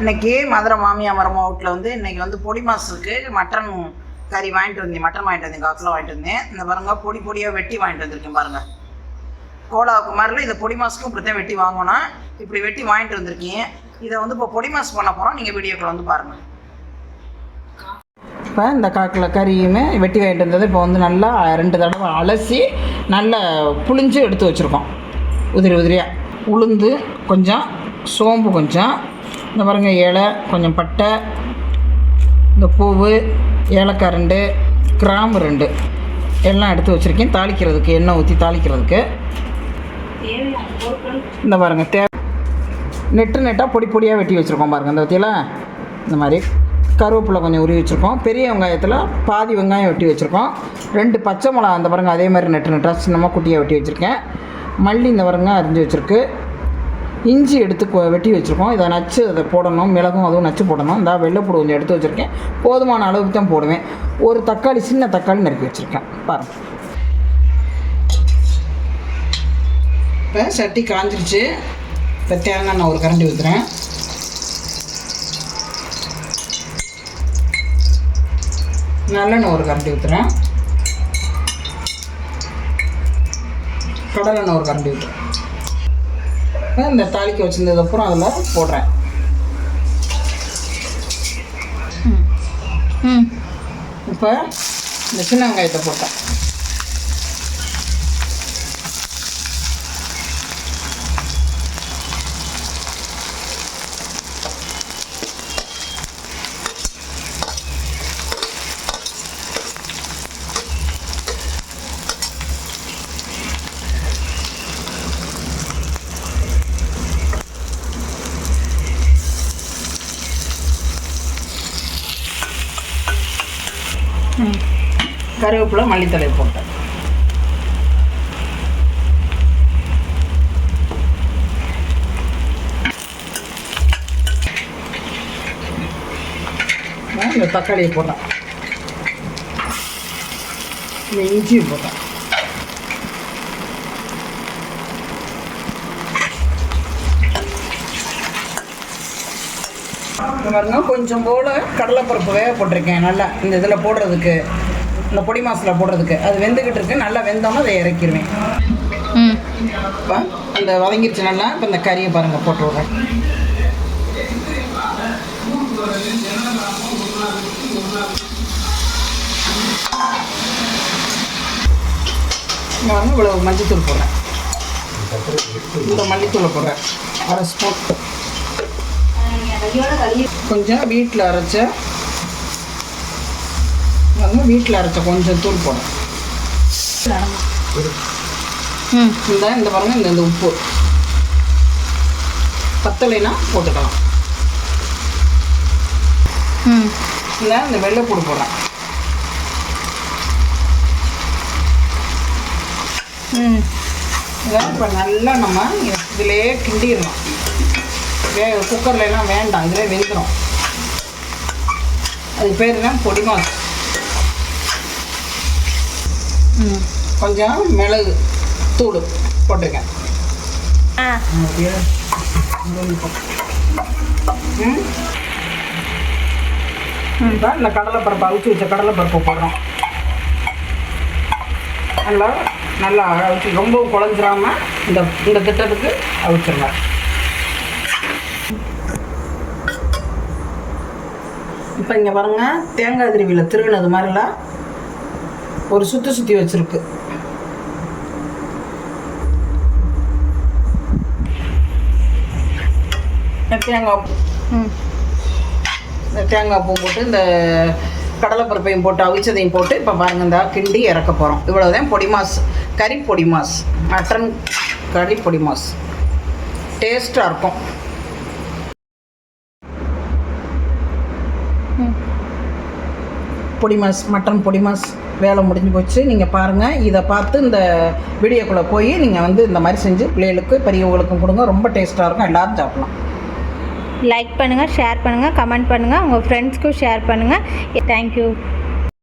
இன்னைக்கு மதுரை மாமியா மரம் அவுட்டில் வந்து இன்னைக்கு வந்து பொடி மாசுக்கு மட்டன் கறி வாங்கிட்டு வந்தேன். மட்டன் வாங்கிட்டு வந்தேன். காக்கில் வாங்கிட்டு வந்தேன். இந்த பாருங்க பொடி பொடியாக வெட்டி வாங்கிட்டு வந்திருக்கேன் பாருங்க. கோலாவுக்கு மாதிரில இதை பொடி மாசுக்கும் இப்படி தான் வெட்டி வாங்கினா இப்படி வெட்டி வாங்கிட்டு வந்திருக்கீங்க இதை வந்து இப்போ பொடி மாசு பண்ண போகிறோம் நீங்கள் வீடியோக்கில் வந்து பாருங்கள் இப்போ இந்த காக்கில் கறியுமே வெட்டி வாங்கிட்டு வந்தது இப்போ வந்து நல்லா ரெண்டு தடவை அலசி நல்லா புளிஞ்சு எடுத்து வச்சுருக்கோம். உதிரி உதிரியாக உளுந்து கொஞ்சம் சோம்பு கொஞ்சம். இந்த பாருங்க இலை கொஞ்சம் பட்டை இந்த பூவு ஏலக்காய் ரெண்டு கிராம்பு ரெண்டு. எல்லாம் எடுத்து வச்சுருக்கேன். தாளிக்கிறதுக்கு எண்ணெய் ஊற்றி தாளிக்கிறதுக்கு. இந்த பாருங்க தே நெட்டு நெட்டாக பொடி பொடியாக வெட்டி வச்சுருக்கோம் பாருங்கள் இந்த வத்தியில் இந்த மாதிரி கருவேப்பிலை கொஞ்சம் உருவி வச்சுருக்கோம். பெரிய வெங்காயத்தில் பாதி வெங்காயம் வெட்டி வச்சுருக்கோம். ரெண்டு பச்சை மிளகா அந்த பாருங்கள் அதே மாதிரி நெட்டு நெட்டாக சின்னமாக குட்டியாக வெட்டி வச்சுருக்கேன். மல்லி இந்த பாருங்க அரிஞ்சு வச்சுருக்கு. இஞ்சி எடுத்து வெட்டி வச்சுருக்கோம். இதை நச்சு அதை போடணும். மிளகும் அதுவும் நச்சு போடணும். இந்த வெள்ளைப்பூடு கொஞ்சம் எடுத்து வச்சுருக்கேன். போதுமான அளவுக்கு தான் போடுவேன். ஒரு தக்காளி சின்ன தக்காளி நறுக்கி வச்சுருக்கேன். பாருங்கள் இப்போ சட்டி காஞ்சிருச்சு. இப்போ தேங்காய் நான் ஒரு கரண்டி ஊற்றுறேன் நல்லெண்ணெய் ஒரு கரண்டி ஊற்றுறேன் கடலெண்ணெய் ஒரு கரண்டி ஊற்றுறேன் இந்த தாளிக்க வச்சிருந்ததுக்கப்புறம் அதில் போடுறேன். இப்போ இந்த சின்ன வெங்காயத்தை போட்டேன். கருவேப்பிலை மல்லித்தலை போட்டேன். இந்த தக்காளியை போட்டேன். இந்த இஞ்சியை போட்டேன். இந்த பாருங்க கொஞ்சம் போல் கடலைப்பருப்பு வேக போட்டிருக்கேன் நல்லா. இந்த இதில் போடுறதுக்கு. இந்த பொடி மாசில் போடுறதுக்கு. அது வெந்துக்கிட்டு இருக்கு. நல்லா வெந்தோன்னே அதை இறக்கிடுவேன் இப்போ இந்த வதங்கிருச்சு நல்லா இப்போ இந்த கறியை பாருங்கள் போட்டு விட்றேன். நான் இவ்வளவு மஞ்சத்தூள் போடுறேன். இந்த மல்லித்தூளை போடுறேன். அரை ஸ்பூன். கொஞ்சம் வீட்டில் அரைச்ச வந்து வீட்டில் அரைச்ச கொஞ்சம் தூள் போடுறேன் ம் இந்த இந்த பாருங்க இந்த இந்த உப்பு. பத்தலைனா போட்டுக்கலாம். ம். இந்த இந்த வெள்ளைப்பூடு போடுறேன். ம். இதை இப்போ நல்லா நம்ம இதிலே கிண்டிடணும். வே குக்கர்லாம் வேண்டாம் இதிலே வெந்துடும் அது பேர் தான் பொடி கொஞ்சம் மிளகு தூள் போட்டிருக்கேன் இப்போ இந்த கடலைப்பருப்பு அவிச்சு வச்ச கடலைப்பருப்பு போடுறோம். நல்லா நல்லா அவிச்சு ரொம்பவும் குழஞ்சிராம இந்த இந்த திட்டத்துக்கு அவிச்சிருங்க இப்போ இங்கே பாருங்க தேங்காய் திருவியில் திருவினது மாதிரிலாம் ஒரு சுற்றி சுற்றி வச்சுருக்கு. தேங்காய் இந்த தேங்காய் பூ போட்டு இந்த கடலைப்பருப்பையும் போட்டு அவிச்சதையும் போட்டு இப்போ பாருங்க இந்த கிண்டி இறக்க போகிறோம் இவ்வளோதான் பொடி மாஸ் கறி பொடி மாஸ் மட்டன் கறி பொடி மாஸ். டேஸ்ட்டாக இருக்கும். பொடி மாஸ் மட்டன் பொடி மாஸ். வேலை முடிஞ்சு போச்சு. நீங்கள் பாருங்கள் இதை பார்த்து இந்த வீடியோக்குள்ளே போய் நீங்கள் வந்து இந்த மாதிரி செஞ்சு பிள்ளைகளுக்கு பெரியவங்களுக்கும் கொடுங்க. ரொம்ப டேஸ்ட்டாக இருக்கும். எல்லோரும் சாப்பிடலாம். லைக் பண்ணுங்கள் ஷேர் பண்ணுங்கள் கமெண்ட் பண்ணுங்கள் உங்கள் ஃப்ரெண்ட்ஸ்க்கும் ஷேர் பண்ணுங்கள் தேங்க்யூ